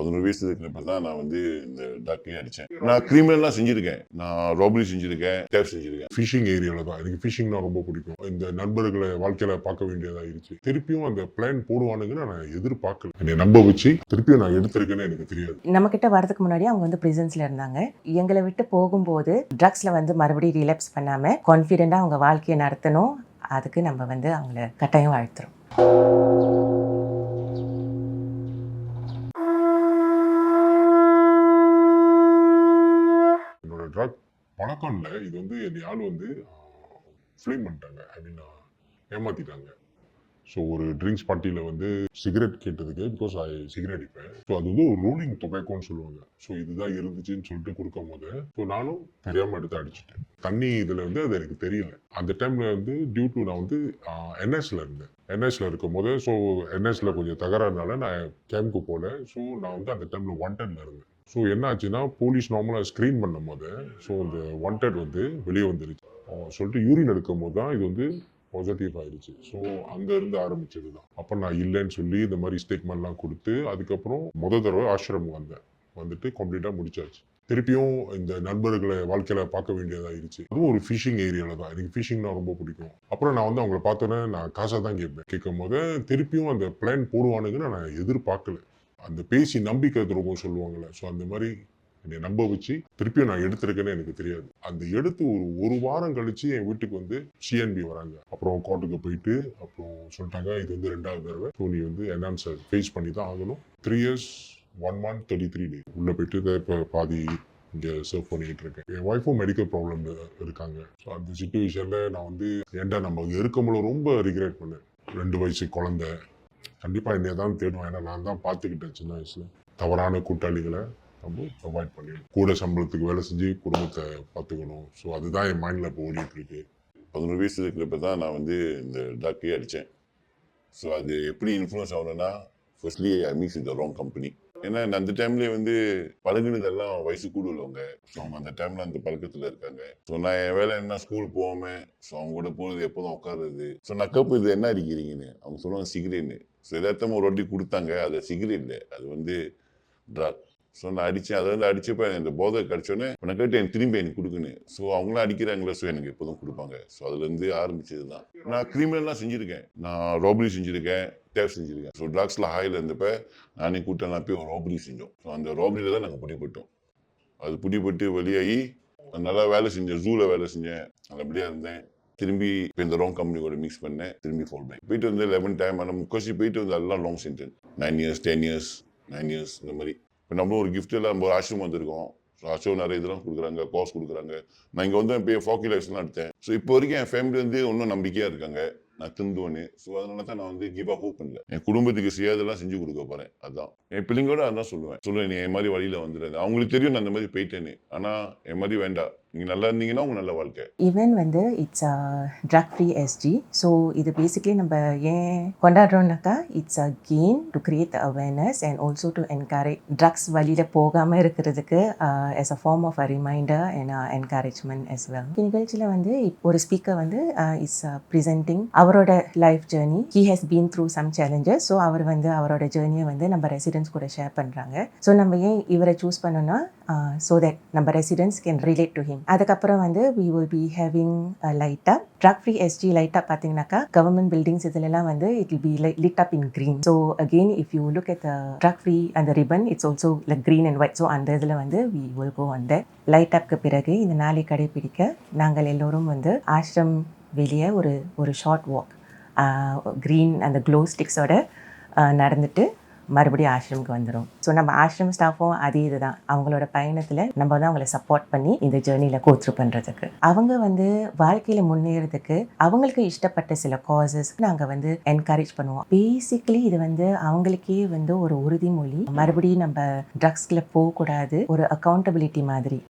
பதினோரு வயசு இருக்கிறப்ப தான் நான் வந்து இந்த டாக்டரே அடித்தேன் நான் கிரிமினல்லாம் செஞ்சுருக்கேன். நான் ராபரி செஞ்சுருக்கேன் டேப் செஞ்சுருக்கேன். ஃபிஷிங் ஏரியாவில் தான். எனக்கு ஃபிஷிங்னா ரொம்ப பிடிக்கும். இந்த நண்பர்களை வாழ்க்கையில பார்க்க வேண்டியதாயிருச்சு திருப்பியும் அந்த பிளான் போடுவானுங்கன்னு நான் எதிர்பார்க்கல. என்னை நம்ப வச்சு திருப்பியும் நான் எடுத்திருக்கேன்னு எனக்கு தெரியாது. நம்ம கிட்ட வரதுக்கு முன்னாடி அவங்க வந்து பிரிசன்ஸ்ல இருந்தாங்க. எங்களை விட்டு போகும்போது ட்ரக்ஸ்ல வந்து மறுபடியும் ரிலாப்ஸ் பண்ணாம கான்ஃபிடென்ட்டா அவங்க வாழ்க்கையை நடத்தணும். அதுக்கு நம்ம வந்து அவங்கள கட்டாயம் வாழ்த்துறோம். பழக்கம் இல்லை இது வந்து என் ஆள் வந்து ஃபிளேம் பண்ணிட்டாங்க. ஐ மீன் ஏமாத்திட்டாங்க. ஸோ ஒரு ட்ரிங்க்ஸ் பார்ட்டியில் வந்து சிகரெட் கேட்டதுக்கு பிகாஸ் ஐ சிகரெட் அடிப்பேன். ஸோ அது வந்து ஒரு ரூலிங் டொபேக்கோன்னு சொல்லுவாங்க. ஸோ இதுதான் இருந்துச்சுன்னு சொல்லிட்டு கொடுக்கும் போது ஸோ நானும் தெரியாமல் எடுத்து அடிச்சிட்டேன். தண்ணி இதில் வந்து அது எனக்கு தெரியல. அந்த டைமில் வந்து டியூ டு நான் வந்து என்எஸ்ல இருந்தேன். என்எஸ்ல இருக்கும் போது ஸோ என்எஸ்ல கொஞ்சம் தகராறுனால நான் கேம்க்கு போகல ஸோ நான் வந்து அந்த டைமில் ஒன்டன்ல இருந்தேன். ஸோ என்னாச்சுன்னா போலீஸ் நார்மலாக ஸ்க்ரீன் பண்ணும் போது ஸோ அந்த வாண்டட் வந்து வெளியே வந்துருச்சு. சொல்லிட்டு யூரின் எடுக்கும் போது தான் இது வந்து பாசிட்டிவ் ஆயிடுச்சு ஸோ அங்கேருந்து ஆரம்பிச்சது தான் அப்போ நான் இல்லைன்னு சொல்லி இந்த மாதிரி ஸ்டேட்மெண்ட்லாம் கொடுத்து அதுக்கப்புறம் முத தடவை ஆசிரமம் வந்தேன். வந்துட்டு கம்ப்ளீட்டாக முடிச்சாச்சு. திருப்பியும் இந்த நண்பர்களை வாழ்க்கையில் பார்க்க வேண்டியதாயிருச்சு. அதுவும் ஒரு ஃபிஷிங் ஏரியாவில் தான். எனக்கு ஃபிஷிங்னா ரொம்ப பிடிக்கும். அப்புறம் நான் வந்து அவங்கள பார்த்தோன்னே நான் காசை தான் கேட்பேன். கேட்கும் போது திருப்பியும் அந்த பிளான் போடுவானுங்கன்னு நான் எதிர்பார்க்கல. அந்த பேசி நம்பிக்கை துரோகம் சொல்லுவாங்கள்ல ஸோ அந்த மாதிரி என்னை நம்ப வச்சு திருப்பியும் நான் எடுத்திருக்கேன்னு எனக்கு தெரியாது. அந்த எடுத்து ஒரு ஒரு வாரம் கழிச்சு என் வீட்டுக்கு வந்து சிஎன்பி வராங்க. அப்புறம் கோர்ட்டுக்கு போயிட்டு அப்புறம் சொல்லிட்டாங்க இது வந்து ரெண்டாவது தடவை. ஸோ நீ வந்து என்னன்னு சார் ஃபேஸ் பண்ணி தான் ஆகணும். Three years one month thirty three day உள்ளே போயிட்டு இப்போ பாதி இங்கே சர்வ் பண்ணிக்கிட்டு இருக்கேன். என் ஒய்ஃபும் மெடிக்கல் ப்ராப்ளம் இருக்காங்க. ஸோ அந்த சுச்சுவேஷனில் நான் வந்து ஏன்டா நம்ம இங்கே இருக்கும்போது ரொம்ப ரிக்ரெட் பண்ணேன். ரெண்டு வயசு குழந்தை. கண்டிப்பாக என்னைய தான் தேடுவேன் ஏன்னா நான் தான் பார்த்துக்கிட்டேன் சின்ன வயசில். தவறான கூட்டாளிகளை நம்ம அவாய்ட் பண்ணிடணும். கூட சம்பளத்துக்கு வேலை செஞ்சு குடும்பத்தை பார்த்துக்கணும் ஸோ அதுதான் என் மைண்டில் இப்போ ஓடிட்டுருக்கு பதினோரு வயசு இருக்கிறப்ப தான் நான் வந்து இந்த டாக்டரே அடித்தேன் ஸோ அது எப்படி இன்ஃப்ளூயன்ஸ் ஆகணும்னா ஃபர்ஸ்ட்லி ஐ மீன்ஸ் இந்த ராங் கம்பெனி ஏன்னா நான் அந்த டைம்லேயே வந்து பழகினதெல்லாம் வயசு கூட உள்ளவங்க. ஸோ அவங்க அந்த டைமில் அந்த பழக்கத்தில் இருக்காங்க. ஸோ நான் என் வேலை என்ன ஸ்கூல் போகாமல் ஸோ அவங்க கூட போகிறது எப்போதும் உட்காருறது. ஸோ நான் கப்பு இது என்ன அடிக்கிறீங்கன்னு? அவங்க சொல்லுவாங்க சிகரெட்னு ஸோ ஒரு வாட்டி கொடுத்தாங்க அது சிகரெட் இல்லை. அது வந்து ட்ரக் ஸோ நான் அடித்தேன் அதை வந்து அடித்தப்போ எனக்கு இந்த போதை கிடச்சோன்னே நான் கேட்டு எனக்கு திரும்பி எனக்கு கொடுக்குன்னு. ஸோ அவங்களாம் அடிக்கிறாங்களே ஸோ எனக்கு எப்போதும் கொடுப்பாங்க. ஸோ அதுலேருந்து ஆரம்பிச்சது தான் நான் கிரிமினல்லாம் செஞ்சுருக்கேன். நான் ராபரி செஞ்சுருக்கேன் டேப் செஞ்சுருக்கேன். ஸோ ட்ரக்ஸில் ஹாயில் இருந்தப்ப நானே கூட்டம்லாம் போய் ராபரி செஞ்சோம். ஸோ அந்த ராபரியில் தான் நாங்கள் பிடிப்பட்டோம் அது பிடிப்பட்டு வெளியாகி நல்லா வேலை செஞ்சேன் ஜூவில் வேலை செஞ்சேன். நல்லபடியாக இருந்தேன். திரும்பி இந்த ராங் கம்பெனி கூட மிக்ஸ் பண்ணேன் திரும்பி ஃபோல் பேக் போயிட்டு வந்து லெவன் டைம் ஆனால் முக்கோசி போயிட்டு வந்து எல்லாம் long sentence nine years ten years nine years இந்த மாதிரி. இப்போ நம்மளும் ஒரு கிஃப்ட் எல்லாம் நம்ம ஒரு ஆசிரமம் வந்திருக்கோம். ஸோ நிறைய இதெல்லாம் கொடுக்குறாங்க கோர்ஸ் கொடுக்குறாங்க. நான் இங்கே வந்து இப்போ ஃபாக்கி லைஃப்ஸ்லாம் எடுத்தேன். ஸோ இப்போ வரைக்கும் என் ஃபேமிலி வந்து இன்னும் நம்பிக்கையாக இருக்காங்க. நான் திருந்துவனே ஸோ அதனால தான் நான் வந்து கிவ் அப் பண்ணல. என் குடும்பத்துக்கு செய்யாதெல்லாம் செஞ்சு கொடுக்க போகிறேன் அதுதான் என் பிள்ளைங்களோட அதான் சொல்லுவேன். சொல்லுவேன் நீ என் மாதிரி வழியில் வந்துடாது. அவங்களுக்கு தெரியும் நான் அந்த மாதிரி போயிட்டேன்னு. ஆனால் என் மாதிரி வேண்டாம். நீங்கள் நல்லா இருந்தீங்கன்னா உங்கள் நல்ல வாழ்க்கை. ஈவன் வந்து it's drug free SG so இது பேசிக்லி நம்ம ஏன் கொண்டாடுறோம்னாக்கா it's a gain to create awareness and also to encourage drugs வழியில் போகாமல் இருக்கிறதுக்கு as a form of a reminder and encouragement as well நிகழ்ச்சியில் வந்து ஒரு ஸ்பீக்கர் வந்து uh, இட்ஸ் ப்ரிசென்டிங் uh, அவரோட life journey he has been through some challenges so அவர் வந்து அவரோட ஜேர்னியை வந்து நம்ம ரெசிடென்ட்ஸ் கூட ஷேர் பண்ணுறாங்க ஸோ நம்ம ஏன் இவரை சூஸ் பண்ணோன்னா ஸோ தட் நம்ம residents can relate to him அதுக்கப்புறம் வந்து we will be having light up drug free SG light up பார்த்தீங்கன்னாக்கா கவர்மெண்ட் பில்டிங்ஸ் இதுலலாம் வந்து it will be lit up in green so again if you look at drug free அந்த ribbon it's also like green and white so அந்த இதில் வந்து we will go அந்த light அப்க்கு பிறகு இந்த நாளை கடைபிடிக்க நாங்கள் எல்லோரும் வந்து ஆஷ்ரம் வெளியே ஒரு ஒரு ஷார்ட் வாக் க்ரீன் அந்த க்ளோ ஸ்டிக்ஸோட நடந்துட்டு மறுபடியும் ஆஷ்ரமுக்கு வந்துடும் ஸோ நம்ம ஆஷ்ரம் ஸ்டாஃபும் அதே இதுதான். அவங்களோட பயணத்தில் நம்ம தான் அவங்கள சப்போர்ட் பண்ணி இந்த ஜேர்னியில் கோத்ரூ பண்ணுறதுக்கு அவங்க வந்து வாழ்க்கையில் முன்னேறதுக்கு அவங்களுக்கு இஷ்டப்பட்ட சில காசஸ் நாங்கள் வந்து என்கரேஜ் பண்ணுவோம். பேசிக்கலி இது வந்து அவங்களுக்கே வந்து ஒரு உறுதிமொழி. மறுபடியும் நம்ம ட்ரக்ஸில் போகக்கூடாது. ஒரு அக்கௌண்டபிலிட்டி மாதிரி.